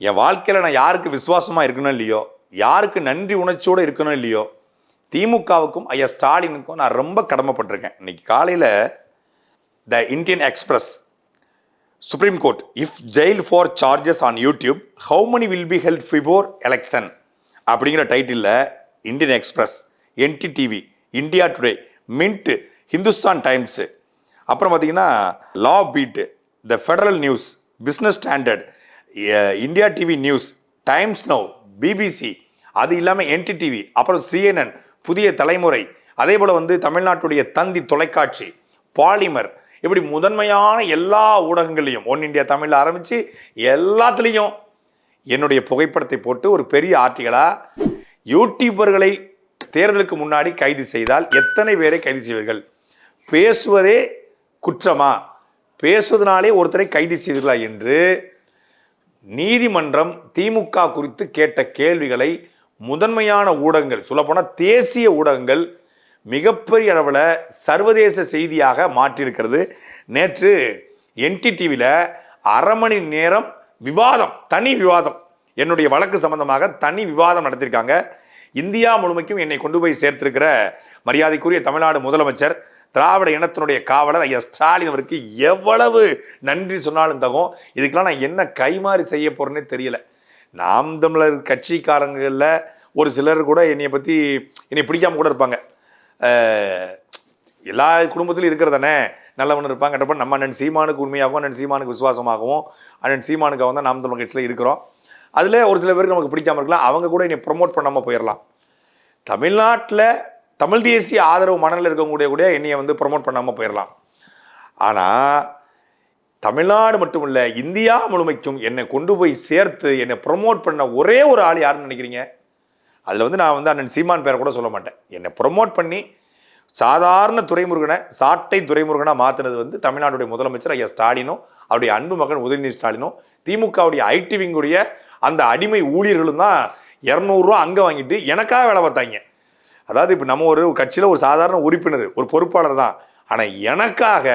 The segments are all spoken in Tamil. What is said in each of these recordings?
என் வாழ்க்கையில் நான் யாருக்கு விசுவாசமாக இருக்கணும் இல்லையோ யாருக்கு நன்றி உணர்ச்சியோடு இருக்கணும் இல்லையோ திமுகவுக்கும் ஐயா ஸ்டாலினுக்கும் நான் ரொம்ப கடமைப்பட்டிருக்கேன். இன்னைக்கு காலையில் the Indian Express supreme court if jail for charges on YouTube how many will be held before election அப்படிங்கிற டைட்டிலில் Indian Express NDTV India Today Mint Hindustan Times அப்புறம் பார்த்தீங்கன்னா Law Beat the Federal News Business Standard India TV News Times Now BBC அது இல்லாமல் என்டிடிவி அப்புறம் சிஎன்என் புதிய தலைமுறை. அதே போல் வந்து தமிழ்நாட்டுடைய தந்தி தொலைக்காட்சி பாலிமர். இப்படி முதன்மையான எல்லா ஊடகங்களையும் ஒன் இந்தியா தமிழில் ஆரம்பித்து எல்லாத்துலேயும் என்னுடைய புகைப்படத்தை போட்டு ஒரு பெரிய ஆர்டிகலாக யூடியூபர்களை தேர்தலுக்கு முன்னாடி கைது செய்தால் எத்தனை பேரை கைது செய்வீர்கள்? பேசுவதே குற்றமா? பேசுவதனாலே ஒருத்தரை கைது செய்தீர்களா என்று நீதிமன்றம் திமுக குறித்து கேட்ட கேள்விகளை முதன்மையான ஊடகங்கள் சொல்லப்போனால் தேசிய ஊடகங்கள் மிகப்பெரிய அளவில் சர்வதேச செய்தியாக மாற்றியிருக்கிறது. நேற்று என்டிடிவியில் அரை மணி நேரம் விவாதம் தனி விவாதம் என்னுடைய வழக்கு சம்பந்தமாக தனி விவாதம் நடத்தியிருக்காங்க. இந்தியா முழுமைக்கும் என்னை கொண்டு போய் சேர்த்திருக்கிற மரியாதைக்குரிய தமிழ்நாடு முதலமைச்சர் திராவிட இனத்தினுடைய காவலர் ஐயா ஸ்டாலின் அவருக்கு எவ்வளவு நன்றி சொன்னாலும் தகும். இதுக்கெல்லாம் நான் என்ன கைமாறி செய்ய போறேன்னே தெரியல. நாம் தமிழர் கட்சிக்காரங்களில் ஒரு சிலர் கூட என்னையை பற்றி என்னை பிடிக்காம கூட இருப்பாங்க. எல்லா குடும்பத்திலும் இருக்கிறதானே நல்லவன் இருப்பாங்க கட்டப்ப நம்ம அண்ணன் சீமானுக்கு உண்மையாகவும் அண்ணன் சீமானுக்கு விசுவாசமாகவும் அண்ணன் சீமானுக்காக தான் நாம் தமிழர் கட்சியில் இருக்கிறோம். அதில் ஒரு சில பேருக்கு நமக்கு பிடிக்காம இருக்கலாம். அவங்க கூட என்னை ப்ரொமோட் பண்ணாமல் போயிடலாம் தமிழ்நாட்டில் தமிழ் தேசிய ஆதரவு மனநிலை இருக்கக்கூடிய கூட என்னையை வந்து ப்ரொமோட் பண்ணாமல் போயிடலாம் ஆனால் தமிழ்நாடு மட்டுமில்ல இந்தியா முழுமைக்கும் என்னை கொண்டு போய் சேர்த்து என்னை ப்ரொமோட் பண்ண ஒரே ஒரு ஆள் யாருன்னு நினைக்கிறீங்க? அதில் வந்து நான் வந்து அண்ணன் சீமான் பேரை கூட சொல்ல மாட்டேன். என்னை ப்ரொமோட் பண்ணி சாதாரண துரைமுருகனை சாட்டை துறைமுருகனாக மாற்றினது வந்து தமிழ்நாடுடைய முதலமைச்சர் ஐயா ஸ்டாலினும் அவருடைய அன்பு மகன் உதயநிதி ஸ்டாலினும் திமுகவுடைய ஐடி விங்குடைய அந்த அடிமை ஊழியர்களும் தான் இரநூறுவா அங்கே வாங்கிட்டு எனக்காக வேலை பார்த்தாங்க. அதாவது இப்போ நம்ம ஒரு கட்சியில் ஒரு சாதாரண உறுப்பினர் ஒரு பொறுப்பாளர் தான். ஆனால் எனக்காக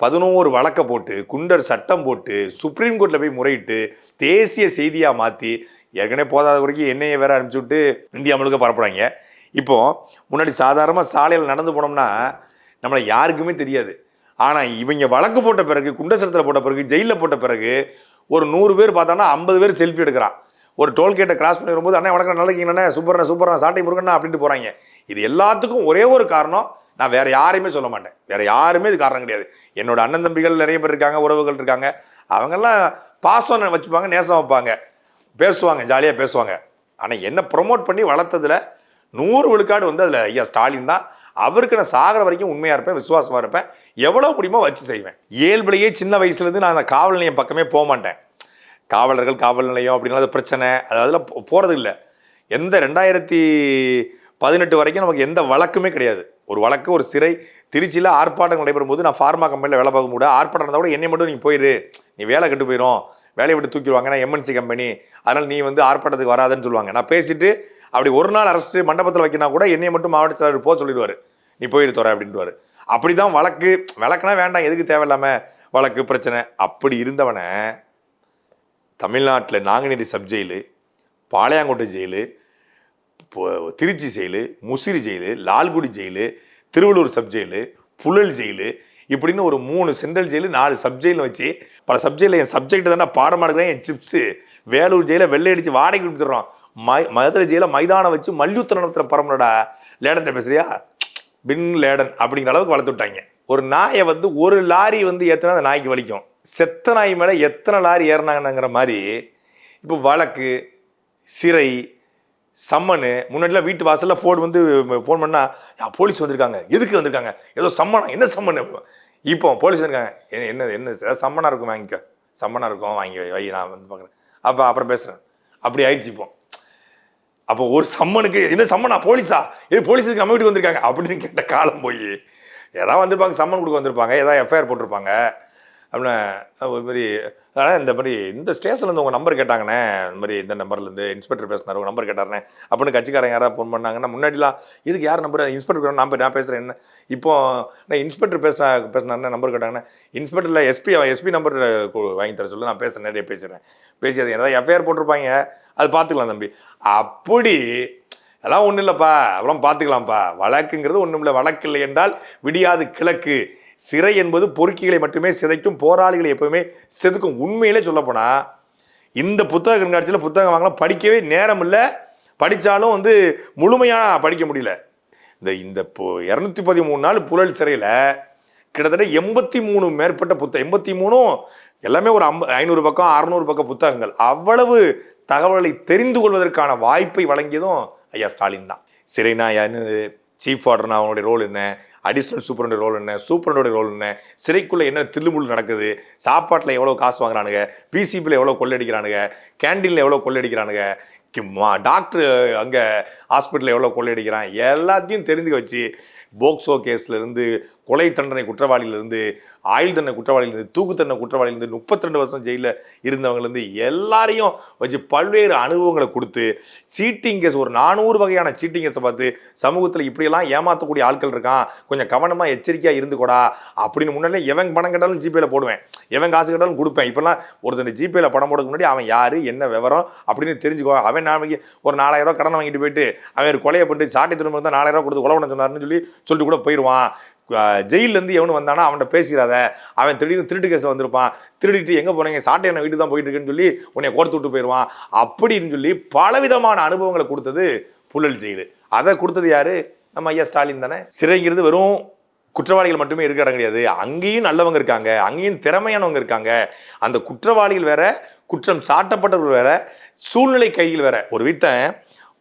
பதினோரு வழக்கை போட்டு குண்டர் சட்டம் போட்டு சுப்ரீம் கோர்ட்டில் போய் முறையிட்டு தேசிய செய்தியாக மாற்றி ஏற்கனவே போதாத வரைக்கும் என்னையை வேற அனுப்பிச்சி விட்டு இந்தியா முழுக்க பரப்புறாங்க. இப்போ முன்னாடி சாதாரணமாக சாலையில் நடந்து போனோம்னா நம்மளை யாருக்குமே தெரியாது. ஆனால் இவங்க வழக்கு போட்ட பிறகு குண்டர் சட்டத்தில் போட்ட பிறகு ஜெயிலில் போட்ட பிறகு ஒரு நூறு பேர் பார்த்தோன்னா ஐம்பது பேர் செல்ஃபி எடுக்கிறான். ஒரு டோல்கேட்டை கிராஸ் பண்ணி வரும்போது அண்ணா வணக்கம் நல்லா இருக்கீங்கண்ணே சூப்பர்ண்ணே சூப்பர்ண்ணா சாட்டை முருகண்ணா அப்படின்ட்டு போகிறாங்க இது எல்லாத்துக்கும் ஒரே ஒரு காரணம் நான் வேற யாரையுமே சொல்ல மாட்டேன். வேறு யாருமே இது காரணம் கிடையாது. என்னோட அண்ணன் தம்பிகள் நிறைய பேர் இருக்காங்க உறவுகள் இருக்காங்க. அவங்கெல்லாம் பாசம் வச்சுப்பாங்க நேசம் வைப்பாங்க. பேசுவாங்க ஜாலியாக பேசுவாங்க. ஆனால் என்ன ப்ரொமோட் பண்ணி வளர்த்ததில் நூறு விழுக்காடு வந்து அதில் ஐயா ஸ்டாலின் தான். அவருக்கு நான் சாகிற வரைக்கும் உண்மையாக இருப்பேன் விசுவாசமாக இருப்பேன். எவ்வளோ முடியுமோ வச்சு செய்வேன். இயல்புலையே சின்ன வயசுலேருந்து நான் அந்த காவல் நிலையம் பக்கமே போக மாட்டேன். காவலர்கள் காவல் நிலையம் அப்படின்னா அது பிரச்சனை. அது அதில் போகிறது இல்லை. எந்த ரெண்டாயிரத்தி பதினெட்டு வரைக்கும் நமக்கு எந்த வழக்குமே கிடையாது. ஒரு வழக்கு ஒரு சிறை திருச்சியில் ஆர்ப்பாட்டம் நடைபெறும் போது நான் ஃபார்மா கம்பெனியில் வேலை பார்க்க முடியாது ஆர்ப்பாட்டம் இருந்தால் கூட என்னை மட்டும் நீ போயிரு. நீ வேலை கெட்டு போயிடும் வேலையை விட்டு தூக்கிடுவாங்க. நான் எம்என்சி கம்பெனி அதனால் நீ வந்து ஆர்ப்பாட்டத்துக்கு வராதுன்னு சொல்லுவாங்க. நான் பேசிட்டு அப்படி ஒரு நாள் அரசு மண்டபத்தில் வைக்கினா கூட என்னை மட்டும் மாவட்ட செயலாளர் போக சொல்லிடுவார். நீ போயிரு தோற அப்படின்ட்டுவார் அப்படி தான் வழக்கு. வழக்குனா வேண்டாம். எதுக்கு தேவையில்லாமல் வழக்கு பிரச்சனை. அப்படி இருந்தவனை தமிழ்நாட்டில் Nanguneri sub jail Palayamkottai jail இப்போ Trichy jail Musiri jail Lalgudi jail Tiruvallur sub jail Puzhal jail இப்படின்னு ஒரு மூணு சென்ட்ரல் ஜெயிலு நாலு சப் ஜெயிலும் வச்சு பல சப் ஜெயிலில் என் சப்ஜெக்ட் தானே பாடமாக இருக்கிறேன் என் சிப்ஸு வேலூர் ஜெயிலில் வெள்ளை அடித்து வாடகை கொடுத்துட்றோம். மை மதுரை ஜெயிலில் மைதானம் வச்சு மல்யுத்தம் நடத்துகிற பரம்பரடா. லேடன் பேசுறியா? பின் லேடன் அப்படிங்கிற அளவுக்கு வளர்த்து விட்டாங்க. ஒரு நாயை வந்து ஒரு லாரி வந்து ஏற்றினா அந்த நாய்க்கு வலிக்கும். செத்த நாய் மேலே எத்தனை லாரி ஏறினாங்கிற மாதிரி இப்போ வழக்கு சிறை சம்மனு முன்னாடிலாம் வீட்டு வாசலில் ஃபோன் வந்து ஃபோன் பண்ணால் போலீஸ் வந்திருக்காங்க. எதுக்கு வந்திருக்காங்க? ஏதோ சம்மனா? என்ன சம்மன்? இப்போ போலீஸ் வந்திருக்காங்க. "என்ன- என்ன என்ன சம்மனாக இருக்கும் வாங்கிக்க. சம்மனாக இருக்கும் வாங்கி வை நான் வந்து பார்க்குறேன் அப்போ அப்புறம் பேசுகிறேன் அப்படி ஆயிடுச்சு இப்போ. அப்போ ஒரு சம்மனுக்கு என்ன சம்மனா? போலீஸா? ஏ போலீஸுக்கு நம்ம வீட்டுக்கு வந்திருக்காங்க. அப்படின்னு கேட்ட காலம் போய் ஏதாவது வந்திருப்பாங்க சம்மன் கொடுக்க வந்திருப்பாங்க ஏதாவது எஃப்ஐஆர் போட்டிருப்பாங்க. அப்படின்னா ஒரு மாதிரி ஆனால் இந்த மாதிரி இந்த ஸ்டேஷன்லேருந்து உங்கள் நம்பர் கேட்டாங்கண்ணே இந்த மாதிரி இந்த நம்பர்லேருந்து இன்ஸ்பெக்டர் பேசினார் உங்கள் நம்பர் கேட்டாருண்ணே அப்படின்னு கட்சிக்காரங்க யாராவது ஃபோன் பண்ணாங்கன்னா முன்னாடிலாம் இதுக்கு யார் நம்பர் இன்ஸ்பெக்டர் நான் நான் பேசுகிறேன் என்ன? இப்போ நான் இன்ஸ்பெக்டர் பேச பேசினாருன்னா நம்பர் கேட்டாங்கன்னா இன்ஸ்பெக்டரில் எஸ்பி எஸ்பி நம்பர் வாங்கி தர சொல்லி நான் பேசுகிறேன் நிறைய பேசுகிறேன் பேசி அது ஏதாவது எஃப்ஐஆர் போட்டிருப்பாங்க அது பார்த்துக்கலாம் தம்பி. அப்படி அதெல்லாம் ஒன்றும் இல்லைப்பா அப்புறம் பார்த்துக்கலாம்ப்பா. வழக்குங்கிறது ஒன்றும் இல்லை வழக்கு இல்லை என்றால் விடியாது கிழக்கு. சிறை என்பது பொறுக்கிகளை மட்டுமே சிதைக்கும் போராளிகளை எப்பவுமே செதுக்கும். உண்மையிலே சொல்லப்போனால் இந்த புத்தக கண்காட்சியில் புத்தகம் வாங்கலாம் படிக்கவே நேரம் இல்லை. படித்தாலும் வந்து முழுமையாக படிக்க முடியல. இந்த இந்த இப்போ இரநூத்தி பதிமூணு நாள் புழல் சிறையில் கிட்டத்தட்ட எண்பத்தி மூணு மேற்பட்ட புத்தகம் எண்பத்தி மூணும் எல்லாமே ஒரு ஐம்ப ஐநூறு பக்கம் அறநூறு பக்கம் புத்தகங்கள். அவ்வளவு தகவலை தெரிந்து கொள்வதற்கான வாய்ப்பை வழங்கியதும் ஐயா ஸ்டாலின் தான். சிறைனா யாருன்னு சீஃப் வார்டர்னா அவனுடைய ரோல் என்ன? அடிஷ்னல் சூப்பரனுடைய ரோல் என்ன? சூப்பரனுடைய ரோல் என்ன? சிறைக்குள்ளே என்ன தில்லுமுள் நடக்குது? சாப்பாட்டில் எவ்வளோ காசு வாங்குறானுங்க? பிசிபியில் எவ்வளோ கொள்ளடிக்கிறானுங்க கேண்டீனில் எவ்வளோ கொள்ளடிக்கிறானுங்க டாக்டர் அங்கே ஹாஸ்பிட்டலில் எவ்வளோ கொள்ளையடிக்கிறான்? எல்லாத்தையும் தெரிஞ்சு வச்சு போக்சோ கேஸ்லேருந்து கொலை தண்டனை குற்றவாளியிலிருந்து ஆயுள் தண்டனை குற்றவாளியிலிருந்து தூக்கு தண்டனை குற்றவாளியிலிருந்து முப்பத்தி ரெண்டு வருஷம் ஜெயிலில் இருந்தவங்கலேருந்து எல்லாரையும் வச்சு பல்வேறு அனுபவங்களை கொடுத்து சீட்டிங் கேஸ் ஒரு நானூறு வகையான சீட்டிங் கேஸை பார்த்து சமூகத்தில் இப்படியெல்லாம் ஏமாற்றக்கூடிய ஆட்கள் இருக்கான். கொஞ்சம் கவனமாக எச்சரிக்கையாக இருந்துக்கூடா அப்படின்னு முன்னாடியே எவன் பணம் கேட்டாலும் ஜிபேல போடுவேன். எவன் காசு கேட்டாலும் கொடுப்பேன். இப்போல்லாம் ஒருத்தன் ஜிபேல பணம் போடுறதுக்கு முன்னாடி அவன் யார் என்ன விவரம் அப்படின்னு தெரிஞ்சுக்கோ. அவன் நாளைக்கு ஒரு நாலாயிரம் கடன் வாங்கிட்டு போயிட்டு அவன் கொலையை பண்ணிட்டு சாட்டை திரும்ப தான் நாலாயிரம் கொடுத்து கொலை பண்ண சொல்லி சொல்லிட்டு கூட போயிடுவான் ஜெயிலேருந்து எவனு வந்தானா அவன்கிட்ட பேசிடாத. அவன் திடீர்னு திருட்டு கேஸில் வந்திருப்பான். திருடிட்டு எங்கே போனீங்க? சாட்டை என்ன வீட்டு தான் போயிட்டு இருக்குன்னு சொல்லி உன்னை கோர்த்து விட்டு போயிடுவான். அப்படின்னு சொல்லி பலவிதமான அனுபவங்களை கொடுத்தது புழல் ஜெயிலு. அதை கொடுத்தது யாரு? நம்ம ஐயா ஸ்டாலின் தானே. சிறைங்கிறது வெறும் குற்றவாளிகள் மட்டுமே இருக்க இடம் கிடையாது. அங்கேயும் நல்லவங்க இருக்காங்க. அங்கேயும் திறமையானவங்க இருக்காங்க. அந்த குற்றவாளிகள் வேற குற்றம் சாட்டப்பட்டவர்கள் வேற சூழ்நிலை கையில் வேற. ஒரு வீட்டை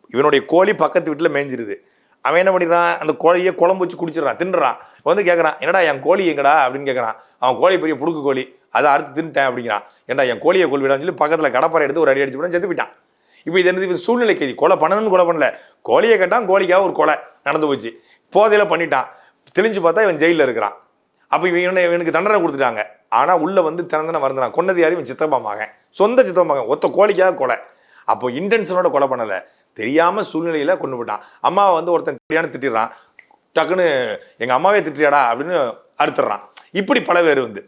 இவனுடைய கோழி பக்கத்து வீட்டில் மேய்ஞ்சிருது. அவன் என்ன பண்ணிடுறான் அந்த கோழியை குழம்பு வச்சு குடிச்சிடறான் தின்னுறான் வந்து கேட்குறான் என்னடா என் கோழி எங்கடா? அப்படின்னு கேட்குறான் அவன் கோழி பெரிய புடுக்கு கோழி. அதை அறுத்து தின்ட்டேன் அப்படிங்கிறான். ஏன்டா என் கோழியை கொள்விடான்னு சொல்லி பக்கத்தில் கடப்பாறை எடுத்து ஒரு அடி அடிச்சு போட்டு செத்து போயிட்டான். இப்போ இது என்னது? இது சூழ்நிலை கைதி கொலை பண்ணணும்னு கொலை பண்ணல. கோழியை கேட்டான் கோழிக்காக ஒரு கொலை நடந்து போச்சு. போதையில் பண்ணிட்டான். தெளிஞ்சு பார்த்தா இவன் ஜெயிலில் இருக்கிறான். அப்போ இவனை இவனுக்கு தண்டனை கொடுத்துட்டாங்க. ஆனால் உள்ளே வந்து திறந்தன மறந்துறான் கொன்னது யாரும் இவன் சித்தப்பா மகன். சொந்த சித்தப்பா மகன். ஒத்த கோழிக்காக கொலை. அப்போ இன்டென்ஷனோட கொலை பண்ணலை. தெரியாமல் சூழ்நிலையில் கொண்டு போயிட்டான் அம்மாவை வந்து ஒருத்தன் தெரியாம திட்டிடுறான். டக்குன்னு எங்கள் அம்மாவே திட்டியாடா அப்படின்னு அறுத்துடுறான். இப்படி பல பேர் வந்து.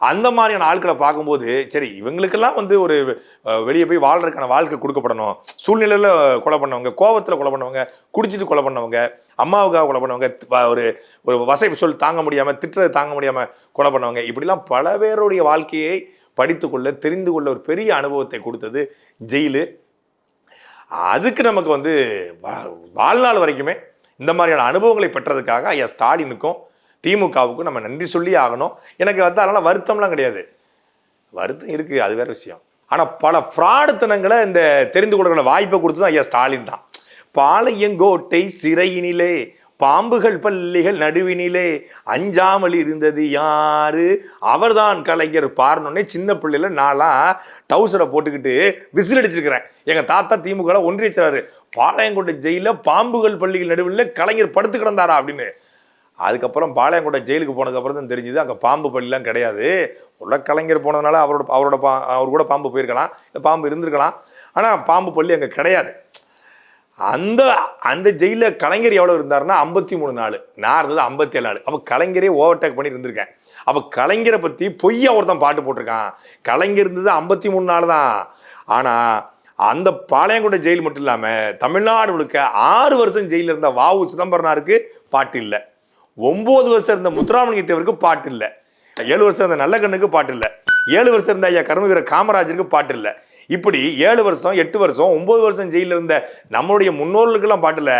அந்த மாதிரியான ஆட்களை பார்க்கும்போது சரி இவங்களுக்கெல்லாம் வந்து ஒரு வெளியே போய் வாழ்றதுக்கான வாழ்க்கை கொடுக்கப்படணும். சூழ்நிலையில் கொலை பண்ணவங்க கோவத்தில் கொலை பண்ணவங்க குடிச்சிட்டு கொலை பண்ணவங்க அம்மாவுக்காக கொலை பண்ணவங்க ஒரு ஒரு வசை சொல் தாங்க முடியாமல் திட்டுறது தாங்க முடியாமல் கொலை பண்ணவங்க இப்படிலாம் பல பேருடைய வாழ்க்கையை படித்துக்கொள்ள தெரிந்து கொள்ள ஒரு பெரிய அனுபவத்தை கொடுத்தது ஜெயிலு. அதுக்கு நமக்கு வந்து வா- வாழ்நாள் வரைக்குமே இந்த மாதிரியான அனுபவங்களை பெற்றதுக்காக ஐயா ஸ்டாலினுக்கும் திமுகவுக்கும் நம்ம நன்றி சொல்லி ஆகணும். எனக்கு வந்து அதனால் வருத்தம்லாம் கிடையாது. வருத்தம் இருக்குது அது வேற விஷயம். ஆனால் பல ஃப்ராடுத்தனங்களை இந்த தெரிந்து கொள்கிற வாய்ப்பை கொடுத்தது ஐயா ஸ்டாலின் தான். பாளையங்கோட்டை சிறையினிலே பாம்புகள் பள்ளிகள் நடுவினிலே அஞ்சாமல் இருந்தது யாரு? அவர்தான் கலைஞர் பாருனோடனே சின்ன பிள்ளையில நான்லாம் டவுசரை போட்டுக்கிட்டு விசில் அடிச்சிருக்கிறேன். எங்கள் தாத்தா திமுக ஒன்றியச்சாரு பாளையங்கோட்டை ஜெயிலில் பாம்புகள் பள்ளிகள் நடுவில் கலைஞர் படுத்து கிடந்தாரா அப்படின்னு. அதுக்கப்புறம் பாளையங்கோட்டை ஜெயிலுக்கு போனதுக்கப்புறம் தான் தெரிஞ்சுது அங்கே பாம்பு பள்ளிலாம் கிடையாது. உள்ள கலைஞர் போனதுனால அவரோட அவரோட பா அவர் கூட பாம்பு போயிருக்கலாம் பாம்பு இருந்திருக்கலாம். ஆனால் பாம்பு பள்ளி அங்கே கிடையாது. அந்த அந்த ஜெயிலில் கலைஞர் எவ்வளோ இருந்தாருன்னா ஐம்பத்தி மூணு நாள். நான் இருந்தது ஐம்பத்தேழு நாள். அப்போ கலைஞரே ஓவர்டேக் பண்ணி இருந்திருக்கேன். அப்போ கலைஞரை பற்றி பொய்யா ஒருத்தன் பாட்டு போட்டிருக்கான். கலைஞர் இருந்தது ஐம்பத்தி மூணு நாள் தான். ஆனால் அந்த பாளையங்கோட்டை ஜெயில் மட்டும் இல்லாமல் தமிழ்நாடு முழுக்க ஆறு வருஷம் ஜெயிலில் இருந்த வாவு சிதம்பரனாருக்கு பாட்டு இல்லை. ஒம்பது வருஷம் இருந்த முத்துராமலிங்க தேவருக்கு பாட்டு இல்லை. ஏழு வருஷம் இருந்த நல்ல கண்ணுக்கு பாட்டு இல்லை. ஏழு வருஷம் இருந்த ஐயா கர்மவீர காமராஜருக்கு பாட்டு இல்லை. இப்படி ஏழு வருஷம் எட்டு வருஷம் ஒன்பது வருஷம் ஜெயிலில் இருந்த நம்மளுடைய முன்னோர்களுக்கெல்லாம் பாட்டில்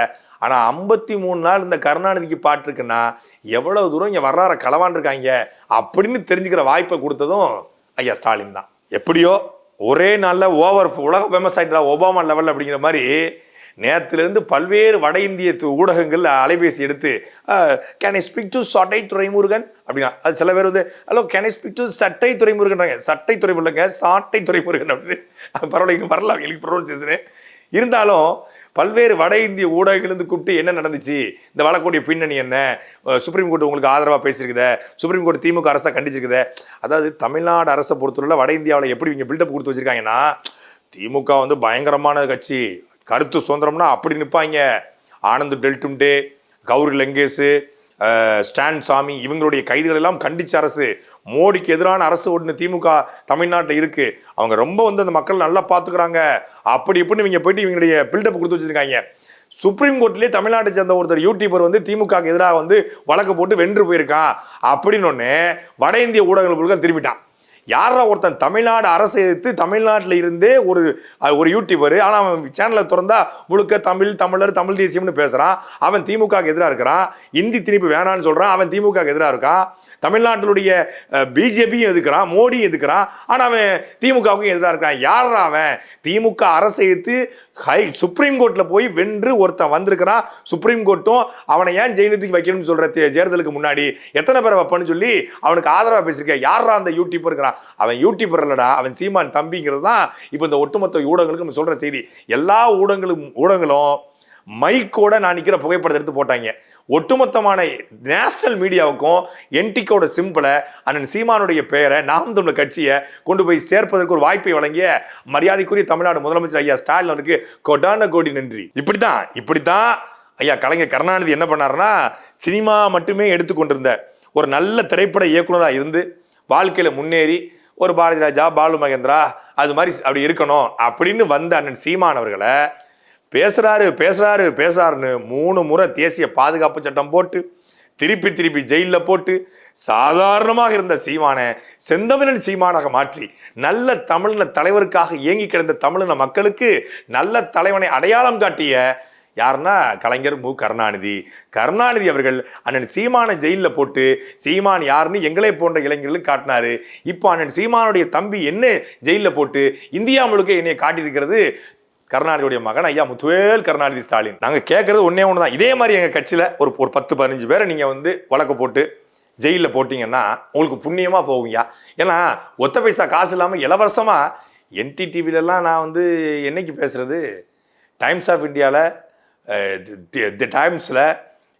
ஆனால் ஐம்பத்தி மூணு நாள் இந்த கருணாநிதிக்கு பாட்டிருக்குன்னா எவ்வளோ எவ்வளவு தூரம் இங்கே வர்றார களவாண்டிருக்காங்க அப்படின்னு தெரிஞ்சுக்கிற வாய்ப்பை கொடுத்ததும் ஐயா ஸ்டாலின் தான். எப்படியோ ஒரே நாளில் ஓவர் உலக ஃபேமஸ் ஆகிட்டா ஒபாமா லெவல் அப்படிங்கிற மாதிரி நேரத்திலிருந்து பல்வேறு வட இந்திய து- ஊடகங்கள் அலைபேசி எடுத்து கேன் ஐ ஸ்பீக் டு சட்டை துறைமுருகன் அப்படின்னா அது சில பேர் வந்து hello can I speak to சட்டை துறைமுருகன்றாங்க சட்டை துறைமுருகங்க சாட்டை துறைமுருகன் அப்படின்னு. பரவாயில்ல இங்கே வரலாம் எனக்கு ப்ரொனன்சியேஷனு இருந்தாலும் பல்வேறு வட இந்திய ஊடகங்களிலிருந்து கூப்பிட்டு என்ன நடந்துச்சு? இந்த வழக்கூடிய பின்னணி என்ன? சுப்ரீம் கோர்ட் உங்களுக்கு ஆதரவாக பேசியிருக்குதே? சுப்ரீம் கோர்ட் திமுக அரசை கண்டிச்சிருக்குதே? அதாவது தமிழ்நாடு அரசை பொறுத்தவரை வட இந்தியாவில் எப்படி இவங்க பில்டப் கொடுத்து வச்சிருக்காங்கன்னா திமுக வந்து பயங்கரமான கட்சி. கருத்து சுதந்திரம்னா அப்படி நிற்பாங்க ஆனந்த் டெல்டும்டே கௌரி லங்கேஷு ஸ்டான் சாமி இவங்களுடைய கைதுகள் எல்லாம் கண்டிச்ச அரசு. மோடிக்கு எதிரான அரசு ஒன்று திமுக தமிழ்நாட்டில் இருக்கு. அவங்க ரொம்ப வந்து அந்த மக்கள் நல்லா பார்த்துக்கிறாங்க அப்படி இப்படின்னு இவங்க போயிட்டு இவங்களுடைய பில்டப் கொடுத்து வச்சிருக்காங்க. சுப்ரீம் கோர்ட்லேயே தமிழ்நாட்டை சேர்ந்த ஒருத்தர் யூடியூபர் வந்து திமுக எதிராக வந்து வழக்கு போட்டு வென்று போயிருக்கான். அப்படின்னு ஒன்று வட இந்திய ஊடகங்கள் திரும்பிட்டான். யாரா ஒருத்தன் தமிழ்நாடு அரசு எதிர்த்து தமிழ்நாட்டில் இருந்தே ஒரு ஒரு யூடியூபர் ஆனால் அவன் சேனலை திறந்தா முழுக்க தமிழ் தமிழர் தமிழ் தேசியம்னு பேசுகிறான் அவன் திமுகவுக்கு எதிராக இருக்கிறான். இந்தி திணிப்பு வேணான்னு சொல்கிறான் அவன் திமுகக்கு எதிராக இருக்கான். தமிழ்நாட்டினுடைய பிஜேபியும் எதுக்குறான் மோடியும் எதுக்குறான் ஆனால் அவன் திமுகவுக்கும் எதிராக இருக்கான் யாரா அவன்? திமுக அரசை எதிர்த்து ஹை சுப்ரீம் கோர்ட்டில் போய் வென்று ஒருத்தன் வந்திருக்கிறான். சுப்ரீம் கோர்ட்டும் அவனை ஏன் ஜெயிலுக்கு வைக்கணும்னு சொல்கிற தேர்தலுக்கு முன்னாடி எத்தனை பேரை வைப்பேன்னு சொல்லி அவனுக்கு ஆதரவாக பேசியிருக்கேன் யாரா அந்த யூடியூப்பர் இருக்கிறான்? அவன் யூடியூப்பர் இல்லடா அவன் சீமான் தம்பிங்கிறது தான் இப்போ இந்த ஒட்டுமொத்த ஊடகங்களுக்கு நம்ம சொல்கிற செய்தி. எல்லா ஊடகங்களும் ஊடகங்களும் மைக்கோட நான் நிற்கிற புகைப்படத்தை எடுத்து போட்டாங்க. ஒட்டுமொத்தமான நேஷனல் மீடியாவுக்கும் என்டிக்கோட சிம்பிளை அண்ணன் சீமானுடைய பெயரை நாம் தமிழ் கட்சியை கொண்டு போய் சேர்ப்பதற்கு ஒரு வாய்ப்பை வழங்கிய மரியாதைக்குரிய தமிழ்நாடு முதலமைச்சர் ஐயா ஸ்டாலின் அவருக்கு கொடான கோடி நன்றி. இப்படித்தான் இப்படித்தான் ஐயா கலைஞர் கருணாநிதி என்ன பண்ணாருன்னா சினிமா மட்டுமே எடுத்துக்கொண்டிருந்த ஒரு நல்ல திரைப்பட இயக்குனராக இருந்து வாழ்க்கையில் முன்னேறி ஒரு பாரதி ராஜா பாலு மகேந்திரா அது மாதிரி அப்படி இருக்கணும் அப்படின்னு வந்த அண்ணன் சீமான் அவர்களை பேசுறாரு பேசுறாரு பேசுறாருன்னு மூணு முறை தேசிய பாதுகாப்பு சட்டம் போட்டு திருப்பி திருப்பி ஜெயிலில் போட்டு சாதாரணமாக இருந்த சீமானை செந்தமிழன் சீமானாக மாற்றி நல்ல தமிழின தலைவருக்காக இயங்கி கிடந்த தமிழின மக்களுக்கு நல்ல தலைவனை அடையாளம் காட்டிய யாருன்னா கலைஞர் மு. கருணாநிதி. கருணாநிதி அவர்கள் அண்ணன் சீமானை ஜெயிலில் போட்டு சீமான் யாருன்னு எங்களை போன்ற இளைஞர்களுக்கு காட்டினாரு. இப்போ அண்ணன் சீமானுடைய தம்பி என்ன ஜெயிலில் போட்டு இந்தியா முழுக்க என்னை காட்டியிருக்கிறது கருணாநிதியுடைய மகன் ஐயா முத்துவேல் கருணாநிதி ஸ்டாலின். நாங்கள் கேட்கறது ஒன்றே ஒன்று தான் இதே மாதிரி எங்கள் கட்சியில் ஒரு ஒரு பத்து பதினஞ்சு பேரை நீங்கள் வந்து வழக்கு போட்டு ஜெயிலில் போட்டிங்கன்னா உங்களுக்கு புண்ணியமாக போகுங்கய்யா. ஏன்னா ஒத்த பைசா காசு இல்லாமல் இலவசமாக என்டிடிவிலலாம் நான் வந்து என்னைக்கு பேசுறது? டைம்ஸ் ஆஃப் இந்தியாவில் தி டைம்ஸில்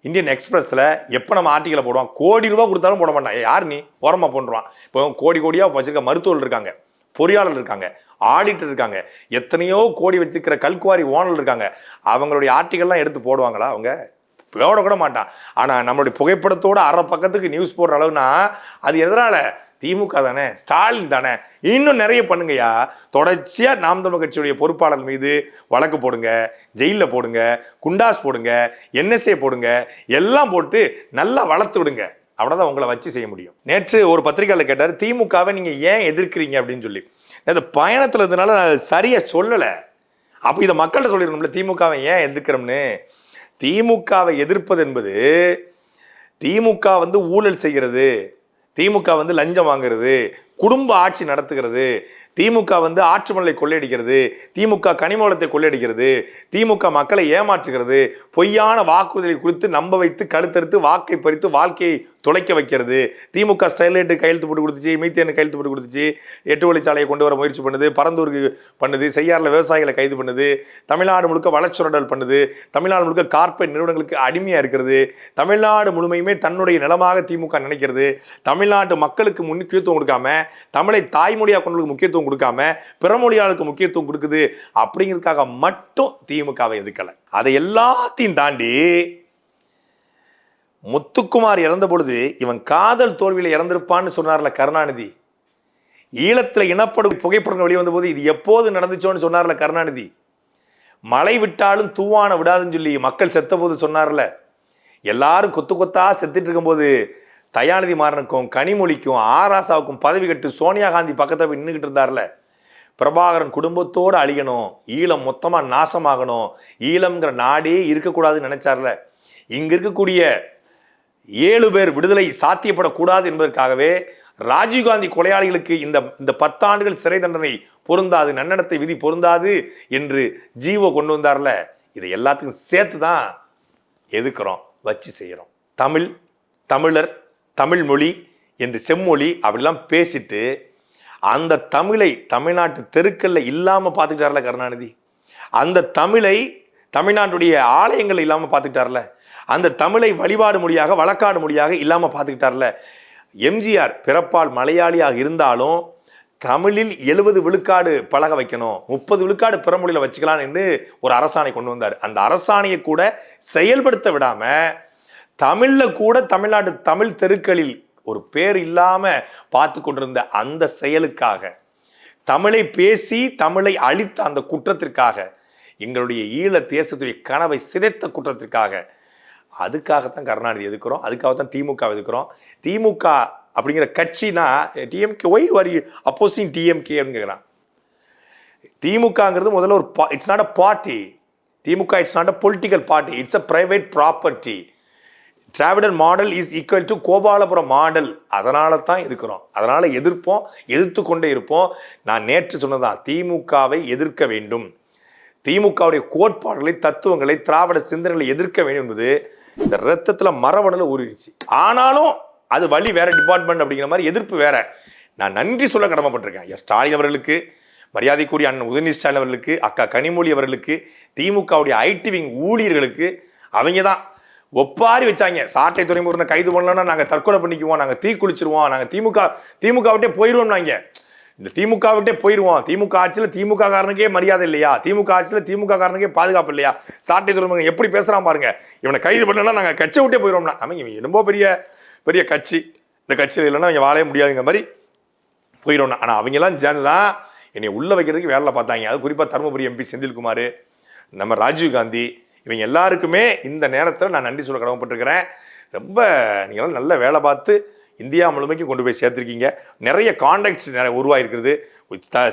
இந்தியன் எக்ஸ்பிரஸில் எப்போ நம்ம ஆர்டிக்கலை போடுவோம் கோடி ரூபா கொடுத்தாலும் போட மாட்டான். யார் நீ? ஓரமாக பண்ணுறான் இப்போ கோடி கோடியாக வச்சுருக்க மருத்துவர்கள் இருக்காங்க பொறியாளர் இருக்காங்க. ஆடிட்டர் இருக்காங்க. எத்தனையோ கோடி வச்சுக்கிற கல்குவாரி ஓனர் இருக்காங்க. அவங்களுடைய ஆர்டிகல்லாம் எடுத்து போடுவாங்களா அவங்க? போட கூட மாட்டான். ஆனால் நம்மளுடைய புகைப்படத்தோட அரை பக்கத்துக்கு நியூஸ் போடுற அளவுனா அது எதனால? திமுக தானே ஸ்டாலின் தானே. இன்னும் நிறைய பண்ணுங்கய்யா. தொடர்ச்சியாக நாம் தமிழ் கட்சியுடைய பொறுப்பாளர் மீது வழக்கு போடுங்க ஜெயிலில் போடுங்க குண்டாஸ் போடுங்க என்எஸ்ஏ போடுங்க எல்லாம் போட்டு நல்லா வளர்த்து விடுங்க. அவ்வளோதான் உங்களை வச்சு செய்ய முடியும். நேற்று ஒரு பத்திரிகையாளர் கேட்டார் திமுகவை நீங்கள் ஏன் எதிர்க்கிறீங்க? அப்படின்னு சொல்லி. இந்த பயணத்தில் இருந்தனால நான் சரியாக சொல்லலை. அப்போ இதை மக்கள்கிட்ட சொல்லிடணும்ல திமுகவை ஏன் எதிர்க்கிறோம்னு? திமுகவை எதிர்ப்பது என்பது திமுக வந்து ஊழல் செய்கிறது திமுக வந்து லஞ்சம் வாங்குறது குடும்ப ஆட்சி நடத்துகிறது திமுக வந்து ஆற்று மலை கொள்ளையடிக்கிறது திமுக கனிமவளத்தை கொள்ளையடிக்கிறது திமுக மக்களை ஏமாற்றுகிறது பொய்யான வாக்குறுதிகளை கொடுத்து நம்ப வைத்து கழுத்தறுத்து வாக்கை பறித்து வாழ்க்கையை துளைக்க வைக்கிறது. திமுக ஸ்டைலைட்டு கையெழுத்து போட்டு கொடுத்துச்சு மீத்தேனு கையெழுத்து போட்டு கொடுத்துச்சு எட்டு வழிச்சாலையை கொண்டு வர முயற்சி பண்ணுது பரந்தூருக்கு பண்ணுது செய்யாறில் விவசாயிகளை கைது பண்ணுது தமிழ்நாடு முழுக்க வளச்சுரண்டல் பண்ணுது தமிழ்நாடு முழுக்க கார்ப்பரேட் நிறுவனங்களுக்கு அடிமையாக இருக்கிறது தமிழ்நாடு முழுமையுமே தன்னுடைய நிலமாக திமுக நினைக்கிறது தமிழ்நாட்டு மக்களுக்கு முக்கியத்துவம் கொடுக்காம தமிழை தாய்மொழியாக கொண்டு முக்கியத்துவம் கொடுக்காம பிறமொழியாளுக்கு முக்கியத்துவம் கொடுக்குது அப்படிங்கிறதுக்காக மட்டும் திமுகவை எதுக்கலை அதை எல்லாத்தையும் தாண்டி முத்துக்குமார் இறந்த பொழுது இவன் காதல் தோல்வியில் இறந்திருப்பான்னு சொன்னார்ல கருணாநிதி. ஈழத்தில் இனப்படும் புகைப்படங்கள் வெளிவந்த வந்தபோது இது எப்போது நடந்துச்சோன்னு சொன்னார்ல கருணாநிதி. மழை விட்டாலும் தூவான விடாதுன்னு சொல்லி மக்கள் செத்த போது சொன்னார்ல. எல்லாரும் கொத்து கொத்தா செத்துட்டு இருக்கும்போது தயாநிதி மாறனுக்கும் கனிமொழிக்கும் ஆராசாவுக்கும் பதவி கட்டு சோனியா காந்தி பக்கத்தில் போய் நின்றுக்கிட்டு இருந்தார்ல. பிரபாகரன் குடும்பத்தோடு அழியணும் ஈழம் மொத்தமாக நாசமாகணும் ஈழம்ங்கிற நாடே இருக்கக்கூடாதுன்னு நினைச்சார்ல. இங்க இருக்கக்கூடிய ஏழு பேர் விடுதலை சாத்தியப்படக்கூடாது என்பதற்காகவே ராஜீவ்காந்தி கொலையாளிகளுக்கு இந்த இந்த பத்தாண்டுகள் சிறை தண்டனை பொருந்தாது நன்னடத்தை விதி பொருந்தாது என்று ஜீவோ கொண்டு வந்தார்ல. இதை எல்லாத்துக்கும் சேர்த்து தான் எதுக்குறோம்? வச்சு செய்கிறோம் தமிழ் தமிழர் தமிழ் மொழி என்று செம்மொழி அப்படிலாம் பேசிட்டு அந்த தமிழை தமிழ்நாட்டு தெருக்கல்ல இல்லாமல் பார்த்துக்கிட்டார்ல கருணாநிதி. அந்த தமிழை தமிழ்நாட்டுடைய ஆலயங்கள் இல்லாமல் பார்த்துக்கிட்டார்ல. அந்த தமிழை வழிபாடு மொழியாக வழக்காடு மொழியாக இல்லாமல் பார்த்துக்கிட்டார்ல. எம்ஜிஆர் பிறப்பால் மலையாளியாக இருந்தாலும் தமிழில் எழுபது விழுக்காடு பழக வைக்கணும். முப்பது விழுக்காடு பிறமொழியில் வச்சுக்கலாம் என்று ஒரு அரசாணை கொண்டு வந்தார். அந்த அரசாணையை கூட செயல்படுத்த விடாமல் தமிழில் கூட தமிழ்நாட்டு தமிழ் தெருக்களில் ஒரு பேர் இல்லாமல் பார்த்து கொண்டிருந்த அந்த செயலுக்காக தமிழை பேசி தமிழை அழித்த அந்த குற்றத்திற்காக எங்களுடைய ஈழ தேசத்துடைய கனவை சிதைத்த குற்றத்திற்காக அதுக்காகத்தான் கருணாநிதி எதுக்குறோம்? அதுக்காக தான் திமுக எதுக்குறோம்? திமுக அப்படிங்கிற கட்சினா டிஎம்கே ஒய் வரி அப்போசிங் டிஎம்கே கேட்குறான் திமுகங்கிறது முதல்ல ஒரு it's not a party DMK it's not a political party it's a private property Dravidar model is equal to Gopalapuram model அதனால தான் இருக்கிறோம் அதனால் எதிர்ப்போம் எதிர்த்து கொண்டே இருப்போம். நான் நேற்று சொன்னதான் திமுகவை எதிர்க்க வேண்டும். திமுகவுடைய கோட்பாடுகளை தத்துவங்களை திராவிட சிந்தனைகளை எதிர்க்க வேண்டும் என்பது இந்த ரத்தத்தில் மரவணல ஊறிடுச்சு. ஆனாலும் அது வழி வேற டிபார்ட்மெண்ட் அப்படிங்கிற மாதிரி எதிர்ப்பு வேற. நான் நன்றி சொல்ல கடமைப்பட்டிருக்கேன். எஸ் ஸ்டாலின் அவர்களுக்கு மரியாதைக்குரிய அண்ணன் உதயநிதி ஸ்டாலின் அவர்களுக்கு அக்கா கனிமொழி அவர்களுக்கு திமுகவுடைய ஐடி விங் ஊழியர்களுக்கு அவங்க தான் ஒப்பாரி வச்சாங்க. சாட்டை துறைமுறை கைது பண்ணலன்னா நாங்கள் தற்கொலை பண்ணிக்குவோம் நாங்கள் தீ குளிச்சிருவோம் நாங்கள் திமுக திமுகவிட்டே போயிடுவோம் நாங்கள் இந்த திமுக விட்டே போயிடுவோம் திமுக ஆட்சியில் திமுக காரனுக்கே மரியாதை இல்லையா? திமுக ஆட்சியில் திமுக காரனுக்கே பாதுகாப்பு இல்லையா? சாட்டை துறைமுகம் எப்படி பேசுகிறான் பாருங்க. இவனை கைது பண்ணலன்னா நாங்கள் கட்சி விட்டே போயிடுவோம்னா அவங்க இவன் ரொம்ப பெரிய பெரிய கட்சி. இந்த கட்சியில் இல்லைன்னா அவங்க வாழவே முடியாதுங்க மாதிரி போயிடுவோம் ஆனால் அவங்கெல்லாம் சேர்ந்து தான் என்னை உள்ள வைக்கிறதுக்கு வேலை பார்த்தாங்க. அது குறிப்பாக தருமபுரி எம்பி செந்தில்குமார் நம்ம ராஜீவ் காந்தி. இவங்க எல்லாருக்குமே இந்த நேரத்தில் நான் நன்றி சொல்ல கடமைப்பட்டிருக்கிறேன். ரொம்ப நீங்களாம் நல்ல வேலை பார்த்து இந்தியா முழுமைக்கும் கொண்டு போய் சேர்த்துருக்கீங்க. நிறைய கான்டாக்ட்ஸ் நிறைய உருவாயிருக்கிறது.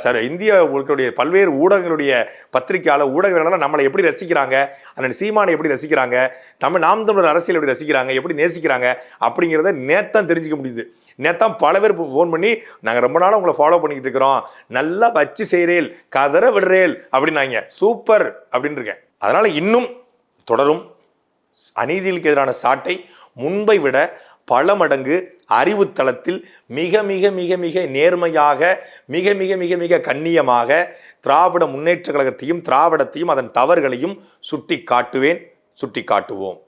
சார் இந்தியா உங்களுடைய பல்வேறு ஊடகங்களுடைய பத்திரிக்கையாளர் ஊடகங்களெல்லாம் நம்மளை எப்படி ரசிக்கிறாங்க? அண்ணன் சீமானை எப்படி ரசிக்கிறாங்க? தமிழ் நாம் தமிழர் அரசியல் எப்படி ரசிக்கிறாங்க? எப்படி நேசிக்கிறாங்க? அப்படிங்கிறத நேத்தான் தெரிஞ்சுக்க முடியுது. நேத்தான் பல பேர் ஃபோன் பண்ணி நாங்கள் ரொம்ப நாளாக உங்களை ஃபாலோ பண்ணிக்கிட்டு இருக்கிறோம். நல்லா வச்சு செய்கிறேல் கதற விடுறேல் அப்படின்னாங்க. சூப்பர் அப்படின்னு இருக்கேன் அதனால் இன்னும் தொடரும். அநீதிகளுக்கு எதிரான சாட்டை முன்பை விட பல மடங்கு அறிவுத்தளத்தில் மிக மிக மிக மிக நேர்மையாக மிக மிக மிக மிக கண்ணியமாக திராவிட முன்னேற்ற கழகத்தையும் திராவிடத்தையும் அதன் தவறுகளையும் சுட்டி காட்டுவேன் சுட்டி காட்டுவோம்